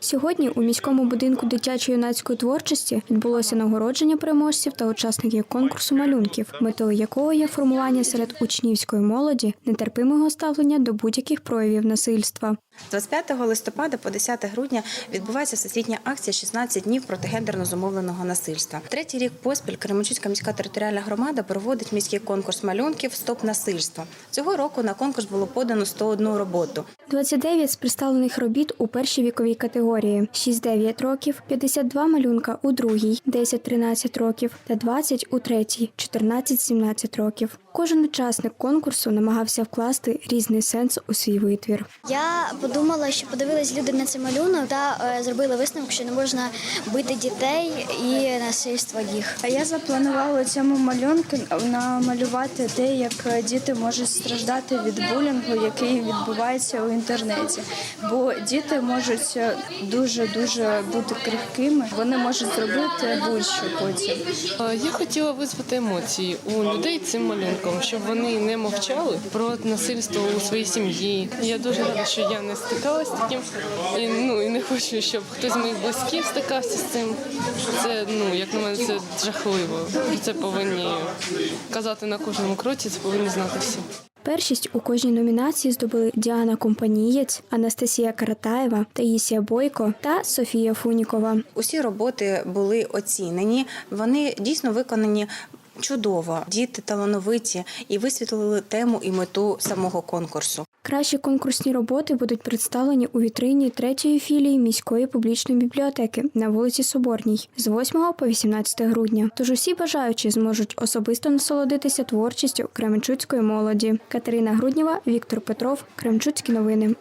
Сьогодні у міському будинку дитячо-юнацької творчості відбулося нагородження переможців та учасників конкурсу малюнків, метою якого є формування серед учнівської молоді нетерпимого ставлення до будь-яких проявів насильства. 25 листопада по 10 грудня відбувається всесвітня акція «16 днів проти гендерно зумовленого насильства. Третій рік поспіль Кременчуцька міська територіальна громада проводить міський конкурс малюнків Стоп насильство. Цього року на конкурс було подано 101 роботу. 29 з представлених робіт у першій віковій категорії, 6-9 років, 52 малюнка у другій, 10-13 років та 20 у третій, 14-17 років. Кожен учасник конкурсу намагався вкласти різний сенс у свій витвір. Я подумала, що подивились люди на цей малюнок та е, зробили висновок, що не можна бити дітей і насильство їх. А я запланувала цьому малюнку намалювати те, як діти можуть страждати від булінгу, який відбувається у інтернеті. Бо діти можуть дуже дуже бути крихкими. Вони можуть зробити будь-що потім. Я хотіла визвати емоції у людей цим малюнком, щоб вони не мовчали про насильство у своїй сім'ї. Я дуже рада, що я не стикалася з таким і ну і не хочу, щоб хтось з моїх близьких стикався з цим. Це ну як на мене, це жахливо. Це повинні казати на кожному кроці. Це повинні знати всі. Першість у кожній номінації здобули Діана Компанієць, Анастасія Каратаєва, Таїсія Бойко та Софія Фунікова. Усі роботи були оцінені. Вони дійсно виконані. Чудово, діти талановиті і висвітлили тему і мету самого конкурсу. Кращі конкурсні роботи будуть представлені у вітрині третьої філії міської публічної бібліотеки на вулиці Соборній з 8 по 18 грудня. Тож усі бажаючі зможуть особисто насолодитися творчістю кременчуцької молоді. Катерина Груднєва, Віктор Петров, Кременчуцькі новини.